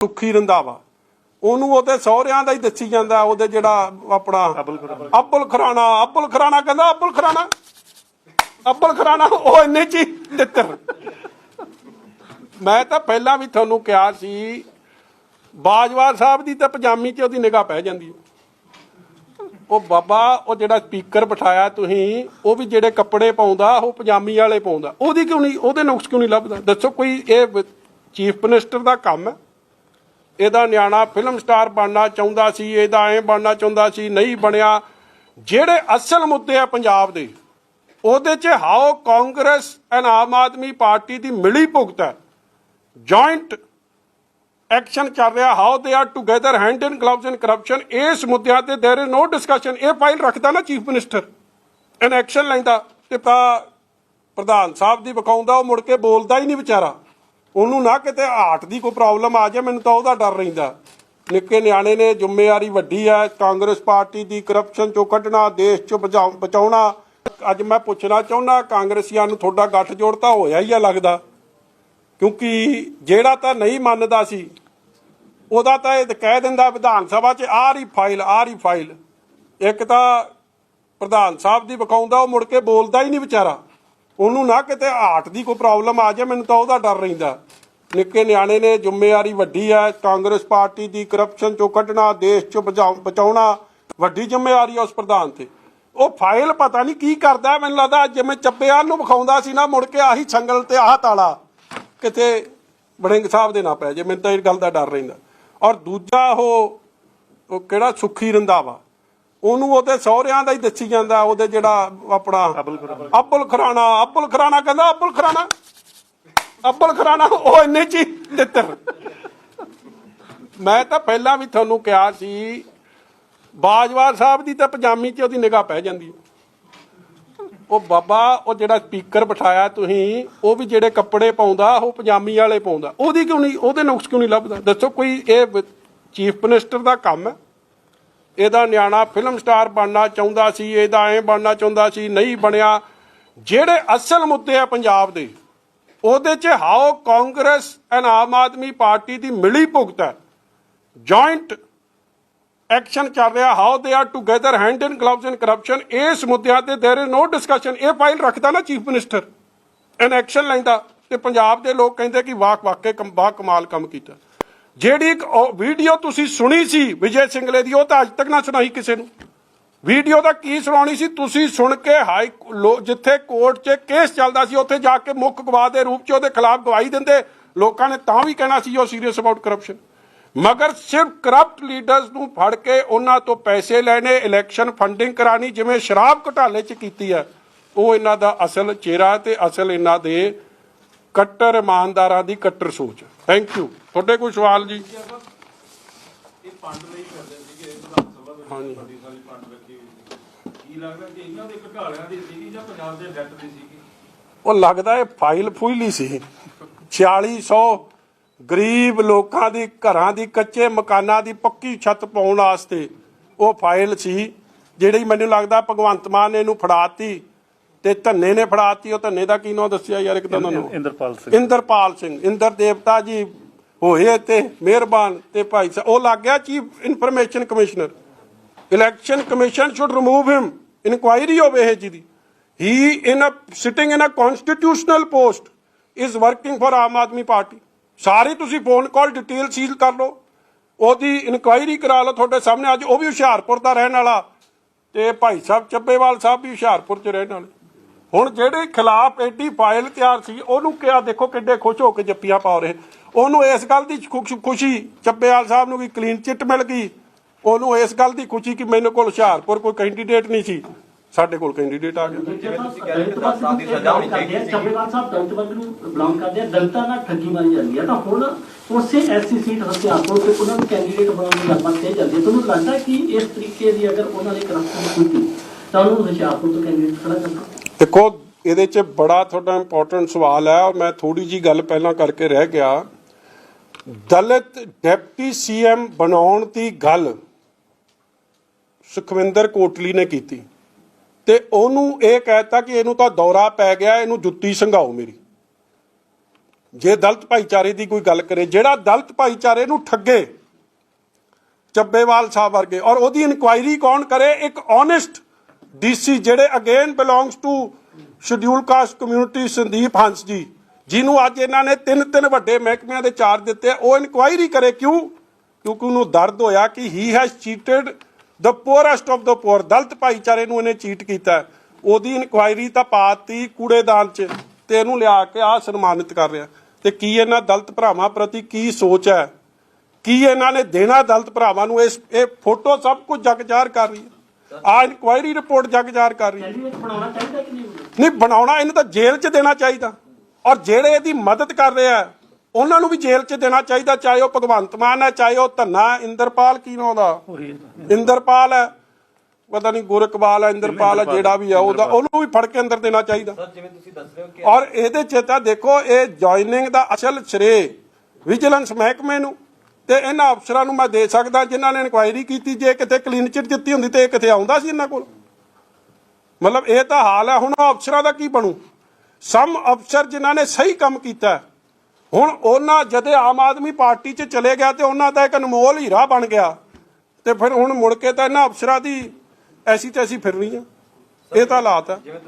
ਸੁੱਖੀ ਰੰਧਾਵਾ। ਉਹਨੂੰ ਉਹਦੇ ਸਹੁਰਿਆਂ ਦਾ ਹੀ ਦੱਸੀ ਜਾਂਦਾ ਉਹਦੇ ਜਿਹੜਾ ਆਪਣਾ ਅਬੁਲ ਖਰਾਣਾ ਅਬੁਲ ਖਰਾਣਾ ਕਹਿੰਦਾ ਅਬੁਲ ਖਰਾਣਾ ਅਬੁਲ ਖਰਾਣਾ ਉਹ ਇੰਨੇ ਚ ਹੀ ਤਿੱਤਰ। ਮੈਂ ਤਾਂ ਪਹਿਲਾਂ ਵੀ ਤੁਹਾਨੂੰ ਕਿਹਾ ਸੀ ਬਾਜਵਾਰ ਸਾਹਿਬ ਦੀ ਤਾਂ ਪਜਾਮੀ 'ਚ ਉਹਦੀ ਨਿਗਾਹ ਪੈ ਜਾਂਦੀ ਹੈ। ਉਹ ਬਾਬਾ ਉਹ ਜਿਹੜਾ ਸਪੀਕਰ ਬਿਠਾਇਆ ਤੁਸੀਂ ਉਹ ਵੀ ਜਿਹੜੇ ਕੱਪੜੇ ਪਾਉਂਦਾ ਉਹ ਪਜਾਮੀ ਵਾਲੇ ਪਾਉਂਦਾ। ਉਹਦੀ ਕਿਉਂ ਨਹੀਂ ਉਹਦੇ ਨੁਕਸ ਕਿਉਂ ਨਹੀਂ ਲੱਭਦਾ? ਦੱਸੋ ਕੋਈ ਇਹ ਚੀਫ ਮਿਨਿਸਟਰ ਦਾ ਕੰਮ ਹੈ? ਇਹਦਾ ਨਿਆਣਾ ਫਿਲਮ ਸਟਾਰ ਬਣਨਾ ਚਾਹੁੰਦਾ ਸੀ ਇਹਦਾ ਐ ਬਣਨਾ ਚਾਹੁੰਦਾ ਸੀ ਨਹੀਂ ਬਣਿਆ ਜਿਹੜੇ ਅਸਲ ਮੁੱਦੇ ਆ ਪੰਜਾਬ ਦੇ ਉਹਦੇ 'ਚ how Congress and Aam Aadmi party ਦੀ ਮਿਲੀ ਭੁਗਤ ਹੈ ਜੁਆਇੰਟ ਐਕਸ਼ਨ ਚੱਲ ਰਿਹਾ how they are together hand in gloves in corruption ਇਸ ਮੁੱਦਿਆਂ ਤੇ देयर इज नो ਡਿਸਕਸ਼ਨ ਇਹ ਫਾਈਲ ਰੱਖਦਾ ਨਾ ਚੀਫ ਮਿਨਿਸਟਰ ਐਨ ਐਕਸ਼ਨ ਲੈਂਦਾ ਤੇ ਤਾਂ ਪ੍ਰਧਾਨ ਸਾਹਿਬ ਦੀ ਵਿਖਾਉਂਦਾ ਉਹ ਮੁੜ ਕੇ ਬੋਲਦਾ ਹੀ ਨਹੀਂ ਵਿਚਾਰਾ ਉਹਨੂੰ ਨਾ ਕਿਤੇ ਹਾਰਟ ਦੀ ਕੋਈ ਪ੍ਰੋਬਲਮ ਆ ਜਾਏ, ਮੈਨੂੰ ਤਾਂ ਉਹਦਾ ਡਰ ਰਹਿੰਦਾ। ਨਿੱਕੇ ਨਿਆਣੇ ਨੇ, ਜ਼ਿੰਮੇਵਾਰੀ ਵੱਡੀ ਹੈ ਕਾਂਗਰਸ ਪਾਰਟੀ ਦੀ ਕਰਪਸ਼ਨ ਚੋਂ ਕੱਢਣਾ, ਦੇਸ਼ ਚੋਂ ਬਚਾਉ- ਬਚਾਉਣਾ। ਅੱਜ ਮੈਂ ਪੁੱਛਣਾ ਚਾਹੁੰਦਾ, ਕਾਂਗਰਸੀਆਂ ਨੂੰ ਤੁਹਾਡਾ ਗੱਠ ਜੋੜ ਤਾਂ ਹੋਇਆ ਹੀ ਆ ਲੱਗਦਾ। ਕਿਉਂਕਿ ਜਿਹੜਾ ਤਾਂ ਨਹੀਂ ਮੰਨਦਾ ਸੀ, ਉਹਦਾ ਤਾਂ ਇਹ ਕਹਿ ਦਿੰਦਾ ਵਿਧਾਨ ਸਭਾ 'ਚ ਆ ਰਹੀ ਫਾਈਲ ਆ ਰਹੀ ਫਾਈਲ ਇੱਕ ਤਾਂ ਪ੍ਰਧਾਨ ਸਾਹਿਬ ਦੀ ਵਿਖਾਉਂਦਾ, ਉਹ ਮੁੜ ਕੇ ਬੋਲਦਾ ਹੀ ਨਹੀਂ ਵਿਚਾਰਾ। ਉਹਨੂੰ ਨਾ ਕਿਤੇ ਹਾਰਟ ਦੀ ਕੋਈ ਪ੍ਰੋਬਲਮ ਆ ਜਾਏ, ਮੈਨੂੰ ਤਾਂ ਉਹਦਾ ਡਰ ਰਹਿੰਦਾ। ਨਿੱਕੇ ਨਿਆਣੇ ਨੇ, ਜ਼ਿੰਮੇਵਾਰੀ ਵੱਡੀ ਹੈ ਕਾਂਗਰਸ ਪਾਰਟੀ ਦੀ ਕਰਪਸ਼ਨ ਚੋਂ ਕੱਢਣਾ, ਦੇਸ਼ ਚੋਂ ਬਚਾਉ- ਬਚਾਉਣਾ, ਵੱਡੀ ਜ਼ਿੰਮੇਵਾਰੀ ਹੈ ਉਸ ਪ੍ਰਧਾਨ ਤੇ। ਉਹ ਫਾਈਲ ਪਤਾ ਨਹੀਂ ਕੀ ਕਰਦਾ, ਮੈਨੂੰ ਲੱਗਦਾ ਜਿਵੇਂ ਚੱਬੇਆਲ ਨੂੰ ਵਿਖਾਉਂਦਾ ਸੀ ਨਾ, ਮੁੜ ਕੇ ਆਹੀ ਛੰਗਲ ਤੇ ਆਹ ਤਾਲਾ ਕਿਤੇ ਬੜਿੰਗ ਸਾਹਿਬ ਦੇ ਨਾ ਪੈ ਜੇ ਮੈਨੂੰ ਤਾਂ ਇਹ ਗੱਲ ਦਾ ਡਰ ਰਹਿੰਦਾ। ਔਰ ਦੂਜਾ ਉਹ ਉਹ ਕਿਹੜਾ, ਸੁੱਖੀ ਰੰਧਾਵਾ। ਉਹਨੂੰ ਉਹਦੇ ਸਹੁਰਿਆਂ ਦਾ ਹੀ ਦੱਸੀ ਜਾਂਦਾ ਉਹਦੇ ਜਿਹੜਾ ਆਪਣਾ ਅਬੁਲ ਖਰਾਣਾ ਅਬੁਲ ਖਰਾਣਾ ਕਹਿੰਦਾ ਅਬੁਲ ਖਰਾਣਾ ਅਬੁਲ ਖਰਾਣਾ ਉਹ ਇੰਨੇ ਚ ਹੀ ਤਿੱਤਰ ਮੈਂ ਤਾਂ ਪਹਿਲਾਂ ਵੀ ਤੁਹਾਨੂੰ ਕਿਹਾ ਸੀ ਬਾਜਵਾਰ ਸਾਹਿਬ ਦੀ ਤਾਂ ਪਜਾਮੀ 'ਚ ਉਹਦੀ ਨਿਗਾਹ ਪੈ ਜਾਂਦੀ ਹੈ। ਉਹ ਬਾਬਾ ਉਹ ਜਿਹੜਾ ਸਪੀਕਰ ਬਿਠਾਇਆ ਤੁਸੀਂ ਉਹ ਵੀ ਜਿਹੜੇ ਕੱਪੜੇ ਪਾਉਂਦਾ ਉਹ ਪਜਾਮੀ ਵਾਲੇ ਪਾਉਂਦਾ। ਉਹਦੀ ਕਿਉਂ ਨਹੀਂ ਉਹਦੇ ਨੁਕਸ ਕਿਉਂ ਨਹੀਂ ਲੱਭਦਾ? ਦੱਸੋ ਕੋਈ ਇਹ ਚੀਫ ਮਿਨਿਸਟਰ ਦਾ ਕੰਮ ਹੈ? ਇਹਦਾ ਨਿਆਣਾ ਫਿਲਮ ਸਟਾਰ ਬਣਨਾ ਚਾਹੁੰਦਾ ਸੀ ਇਹਦਾ ਐ ਬਣਨਾ ਚਾਹੁੰਦਾ ਸੀ ਨਹੀਂ ਬਣਿਆ ਜਿਹੜੇ ਅਸਲ ਮੁੱਦੇ ਆ ਪੰਜਾਬ ਦੇ ਉਹਦੇ 'ਚ how Congress and Aam Aadmi party ਦੀ ਮਿਲੀ ਭੁਗਤ ਹੈ ਜੁਆਇੰਟ ਐਕਸ਼ਨ ਚੱਲ ਰਿਹਾ how they are together hand in gloves in corruption ਇਸ ਮੁੱਦਿਆਂ ਤੇ देयर इज नो ਡਿਸਕਸ਼ਨ ਇਹ ਫਾਈਲ ਰੱਖਦਾ ਨਾ ਚੀਫ ਮਿਨਿਸਟਰ ਐਨ ਐਕਸ਼ਨ ਲੈਂਦਾ ਤੇ ਪੰਜਾਬ ਦੇ ਲੋਕ ਕਹਿੰਦੇ ਕਿ ਵਾਕ ਵਾਕੇ ਕਮ ਬਾ ਕਮਾਲ ਕੰਮ ਕੀਤਾ ਜਿਹੜੀ ਇੱਕ ਵੀਡੀਓ ਤੁਸੀਂ ਸੁਣੀ ਸੀ ਵਿਜੇ ਸਿੰਗਲੇ ਦੀ, ਉਹ ਤਾਂ ਅੱਜ ਤੱਕ ਨਾ ਸੁਣਾਈ ਕਿਸੇ ਨੂੰ। ਵੀਡੀਓ ਦਾ ਕੀ ਸੁਣਾਉਣੀ ਸੀ? ਤੁਸੀਂ ਸੁਣ ਕੇ ਹਾਈ ਜਿੱਥੇ ਕੋਰਟ 'ਚ ਕੇਸ ਚੱਲਦਾ ਸੀ, ਉੱਥੇ ਜਾ ਕੇ ਮੁੱਖ ਗਵਾਹ ਦੇ ਰੂਪ 'ਚ ਉਹਦੇ ਖਿਲਾਫ ਗਵਾਹੀ ਦਿੰਦੇ। ਲੋਕਾਂ ਨੇ ਤਾਂ ਵੀ ਕਹਿਣਾ ਸੀ ਉਹ ਸੀਰੀਅਸ ਅਬਾਊਟ ਕਰਪਸ਼ਨ ਮਗਰ ਸਿਰਫ ਕਰਪਟ ਲੀਡਰਸ ਨੂੰ ਫੜ ਕੇ ਉਹਨਾਂ ਤੋਂ ਪੈਸੇ ਲੈਣੇ ਇਲੈਕਸ਼ਨ ਫੰਡਿੰਗ ਕਰਾਣੀ ਜਿਵੇਂ ਸ਼ਰਾਬ ਘੁਟਾਲੇ 'ਚ ਕੀਤੀ ਹੈ ਉਹ ਇਹਨਾਂ ਦਾ ਅਸਲ ਚਿਹਰਾ ਤੇ ਅਸਲ ਇਹਨਾਂ ਦੇ ਕੱਟਰ ਇਮਾਨਦਾਰਾਂ ਦੀ ਕੱਟਰ ਸੋਚ। ਥੈਂਕ ਯੂ ਤੁਹਾਡੇ ਕੋਈ ਸਵਾਲ ਜੀ? ਇਹ ਪੰਡ ਲਈ ਕਰਦੇ ਸੀਗੇ ਵਿਧਾਨ ਸਭਾ ਦੇ ਹਾਂਜੀ। ਵੱਡੀ ਸਾਰੀ ਪੰਡ ਰੱਖੀ ਹੋਈ ਸੀ ਕੀ ਲੱਗਦਾ ਕਿ ਇਹਨਾਂ ਦੇ ਘਟਾਲਿਆਂ ਦੀ ਸੀਗੀ ਜਾਂ ਪੰਜਾਬ ਦੇ ਡੈਟ ਦੀ ਸੀਗੀ? ਉਹ ਲੱਗਦਾ ਇਹ ਫਾਈਲ ਫੁਈਲੀ ਸੀ। 4600 ਗਰੀਬ ਲੋਕਾਂ ਦੀ ਘਰਾਂ ਦੀ ਕੱਚੇ ਮਕਾਨਾਂ ਦੀ ਪੱਕੀ ਛੱਤ ਪਾਉਣ ਵਾਸਤੇ ਉਹ ਫਾਈਲ ਸੀ ਜਿਹੜੀ ਮੈਨੂੰ ਲੱਗਦਾ ਭਗਵੰਤ ਮਾਨ ਨੇ ਇਹਨੂੰ ਫੜਾਤੀ। ਤੇ ਧੰਨੇ ਨੇ ਫੜਾਤੀ ਉਹ ਧੰਨੇ ਦਾ ਕੀ ਨਾਂ ਦੱਸਿਆ ਯਾਰ ਇੱਕ ਤਾਂ ਉਹਨਾਂ ਨੂੰ? ਇੰਦਰਪਾਲ ਸਿੰਘ। ਇੰਦਰਪਾਲ ਸਿੰਘ ਇੰਦਰ ਦੇਵਤਾ ਜੀ ਹੋਏ ਤੇ ਮਿਹਰਬਾਨ ਤੇ ਭਾਈ ਸਾਹਿਬ ਉਹ ਲੱਗ ਗਿਆ chief information commissioner. Election commission should remove him. Inquiry ਹੋਵੇ ਇਹ ਜੀ ਦੀ। He in a sitting in a constitutional post is working for Aam Aadmi Party. ਸਾਰੀ ਤੁਸੀਂ ਫੋਨ ਕਾਲ ਡਿਟੇਲ ਸੀਲ ਕਰ ਲਓ। ਉਹਦੀ ਇਨਕੁਆਇਰੀ ਕਰਾ ਲਓ ਤੁਹਾਡੇ ਸਾਹਮਣੇ। ਅੱਜ ਉਹ ਵੀ ਹੁਸ਼ਿਆਰਪੁਰ ਦਾ ਰਹਿਣ ਵਾਲਾ। ਤੇ ਭਾਈ ਸਾਹਿਬ ਚੱਬੇਵਾਲ ਸਾਹਿਬ ਵੀ ਹੁਸ਼ਿਆਰਪੁਰ ਚ ਰਹਿਣ ਵਾਲੇ। ਹੁਣ ਜਿਹੜੇ ਖਿਲਾਫ ਐਡੀ ਫਾਈਲ ਤਿਆਰ ਸੀ ਉਹਨੂੰ ਕਿਹਾ ਦੇਖੋ ਕਿੱਡੇ ਖੁਸ਼ ਹੋ ਕੇ ਜੱਪੀਆਂ ਪਾ ਰਹੇ। ਉਹਨੂੰ ਇਸ ਗੱਲ ਦੀ ਖੁਸ਼- ਚੱਬੇਵਾਲ ਸਾਹਿਬ ਨੂੰ ਵੀ ਕਲੀਨ ਚਿੱਟ ਮਿਲ ਗਈ। ਉਹਨੂੰ ਇਸ ਗੱਲ ਦੀ ਖੁਸ਼ੀ ਕਿ ਮੈਨੂੰ ਕੋਲ ਹੁਸ਼ਿਆਰਪੁਰ ਕੋਈ ਕੈਂਡੀਡੇਟ ਨਹੀਂ ਸੀ। ਸਾਡੇ ਕੋਲ ਕੈਂਡੀਡੇਟ ਆ ਗਿਆ। ਜਿਵੇਂ ਤੁਸੀਂ ਕਹਿ ਰਹੇ ਹੋ ਕਿ ਦਸ ਸਾਲ ਦੀ ਸਜ਼ਾ ਹੋਣੀ ਚਾਹੀਦੀ ਸੀ। ਚੱਬੇਵਾਲ ਸਾਹਿਬ ਦਲਿਤ ਵਰਗ ਨੂੰ ਬਿਲੋਂਗ ਕਰਦੇ ਆ ਦਲਿਤਾਂ ਨਾਲ ਠੱਗੀ ਮਾਰੀ ਜਾਂਦੀ ਹੈ ਤਾਂ ਹੁਣ ਉਸੇ ਐਸਸੀ ਸੀਟ ਹਥਿਆਰਪੁਰ ਤੇ ਉਹਨਾਂ ਨੂੰ ਕੈਂਡੀਡੇਟ ਬਣਾਉਣ ਦੀ ਗੱਲਬਾਤ ਤੇ ਜਾਂਦੀ ਹੈ ਤੁਹਾਨੂੰ ਲੱਗਦਾ ਕਿ ਇਸ ਤਰੀਕੇ ਦੀ ਅਗਰ ਉਹਨਾਂ ਨੇ ਕਰਪਸ਼ਨ ਕੀਤੀ ਤਾਂ ਉਹਨੂੰ ਹੁਸ਼ਿਆਰਪੁਰ ਤੋਂ ਕੈਂਡੀਡੇਟ ਖੜਾ ਕਰਨਾ? ਦੇਖੋ, ਇਹਦੇ 'ਚ ਬੜਾ ਤੁਹਾਡਾ ਇੰਪੋਰਟੈਂਟ ਸਵਾਲ ਹੈ ਔਰ ਮੈਂ ਥੋੜੀ ਜੀ ਗੱਲ ਪਹਿਲਾਂ ਕਰਕੇ ਰਹਿ ਗਿਆ। ਦਲਿਤ ਡਿਪਟੀ ਸੀਐਮ ਬਣਾਉਣ ਦੀ ਗੱਲ ਸੁਖਵਿੰਦਰ ਕੋਟਲੀ ਨੇ ਕੀਤੀ ਤੇ ਉਹਨੂੰ ਇਹ ਕਹਿਤਾ ਕਿ ਇਹਨੂੰ ਤਾਂ ਦੌਰਾ ਪੈ ਗਿਆ, ਇਹਨੂੰ ਜੁੱਤੀ ਸੰਘਾਓ ਮੇਰੀ। ਜੇ ਦਲਤ ਭਾਈਚਾਰੇ ਦੀ ਕੋਈ ਗੱਲ ਕਰੇ, ਜਿਹੜਾ ਦਲਤ ਭਾਈਚਾਰੇ ਨੂੰ ਠੱਗੇ ਚੱਬੇਵਾਲ ਸਾਹਿਬ ਵਰਗੇ ਔਰ ਉਹਦੀ ਇਨਕੁਆਇਰੀ ਕੌਣ ਕਰੇ? ਇੱਕ ਓਨੈਸਟ ਡੀਸੀ ਜਿਹੜੇ again belongs to scheduled caste community Sandeep Hans ji ਜਿਹਨੂੰ ਅੱਜ ਇਹਨਾਂ ਨੇ ਤਿੰਨ ਤਿੰਨ ਵੱਡੇ ਮਹਿਕਮਿਆਂ ਦੇ ਚਾਰਜ ਦਿੱਤੇ ਉਹ ਇਨਕੁਆਇਰੀ ਕਰੇ ਕਿਉਂ? ਕਿਉਂਕਿ ਉਹਨੂੰ ਦਰਦ ਹੋਇਆ ਕਿ he has ਚੀਟਡ the ਪੂਰੈਸਟ of the ਪੂਰ ਦਲਿਤ ਭਾਈਚਾਰੇ ਨੂੰ ਇਹਨੇ ਚੀਟ ਕੀਤਾ। ਉਹਦੀ ਇਨਕੁਆਇਰੀ ਤਾਂ ਪਾਤੀ ਕੂੜੇਦਾਨ 'ਚ ਤੇ ਇਹਨੂੰ ਲਿਆ ਕੇ ਆ ਸਨਮਾਨਿਤ ਕਰ ਰਿਹਾ। ਤੇ ਕੀ ਇਹਨਾਂ ਦਲਤ ਭਰਾਵਾਂ ਪ੍ਰਤੀ ਕੀ ਸੋਚ ਹੈ? ਕੀ ਇਹਨਾਂ ਨੇ ਦੇਣਾ ਦਲਤ ਭਰਾਵਾਂ ਨੂੰ? ਇਸ ਇਹ ਫੋਟੋ ਸਭ ਕੁਝ ਜਗ ਕਰ ਰਹੀ ਹੈ। ਆ ਇਨਕੁਆਇਰੀ ਰਿਪੋਰਟ ਜਗ ਜ਼ਾਹਰ ਕਰ ਰਹੀ ਹੈ। ਕੈਂਡੀਡੇਟ ਬਣਾਉਣਾ ਚਾਹੀਦਾ ਕਿ ਨਹੀਂ ਨਹੀਂ ਬਣਾਉਣਾ ਇਹਨੂੰ ਤਾਂ ਜੇਲ੍ਹ 'ਚ ਦੇਣਾ ਚਾਹੀਦਾ। ਔਰ ਜਿਹੜੇ ਇਹਦੀ ਮਦਦ ਕਰ ਰਹੇ ਆ ਉਹਨਾਂ ਨੂੰ ਵੀ ਜੇਲ੍ਹ 'ਚ ਦੇਣਾ ਚਾਹੀਦਾ ਚਾਹੇ ਉਹ ਭਗਵੰਤ ਮਾਨ ਹੈ ਚਾਹੇ ਉਹ ਧੰਨਾ ਇੰਦਰਪਾਲ ਕੀ ਨਾਮ ਉਹਦਾ? ਇੰਦਰਪਾਲ ਹੈ। ਪਤਾ ਨਹੀਂ ਗੁਰਕਵਾਲ ਹੈ ਇੰਦਰਪਾਲ ਹੈ ਜਿਹੜਾ ਵੀ ਹੈ ਉਹਦਾ ਉਹਨੂੰ ਵੀ ਫੜ ਕੇ ਅੰਦਰ ਦੇਣਾ ਚਾਹੀਦਾ। ਸਰ ਜਿਵੇਂ ਤੁਸੀਂ ਦੱਸ ਰਹੇ ਹੋ ਕਿ ਔਰ ਇਹਦੇ ਚ ਤਾਂ ਦੇਖੋ ਇਹ ਜੁਆਇਨਿੰਗ ਦਾ ਅਸਲ ਸ਼੍ਰੇ ਵਿਜੀਲੈਂਸ ਮਹਿਕਮੇ ਨੂੰ ਤੇ ਇਹਨਾਂ ਅਫਸਰਾਂ ਨੂੰ ਮੈਂ ਦੇ ਸਕਦਾ ਜਿਨ੍ਹਾਂ ਨੇ ਇਨਕੁਆਇਰੀ ਕੀਤੀ, ਜੇ ਕਿਤੇ ਕਲੀਨ ਚਿਟ ਦਿੱਤੀ ਹੁੰਦੀ ਤੇ ਇਹ ਕਿਤੇ ਆਉਂਦਾ ਸੀ ਇਹਨਾਂ ਕੋਲ। ਮਤਲਬ ਇਹ ਤਾਂ ਹਾਲ ਹੈ, ਹੁਣ ਉਹ ਅਫਸਰਾਂ ਦਾ ਕੀ ਬਣੂ? ਸਮ ਅਫਸਰ ਜਿਨ੍ਹਾਂ ਨੇ ਸਹੀ ਕੰਮ ਕੀਤਾ, ਹੁਣ ਉਹਨਾਂ ਜਦੇ ਆਮ ਆਦਮੀ ਪਾਰਟੀ 'ਚ ਚਲੇ ਗਿਆ ਤੇ ਉਹਨਾਂ ਦਾ ਇੱਕ ਅਨਮੋਲ ਹੀਰਾ ਬਣ ਗਿਆ, ਤੇ ਫਿਰ ਹੁਣ ਮੁੜ ਕੇ ਤਾਂ ਇਹਨਾਂ ਅਫਸਰਾਂ ਦੀ ਐਸੀ ਤੈਸੀ ਫਿਰ ਰਹੀ ਆ। ਇਹ ਤਾਂ ਹਾਲਾਤ ਹੈ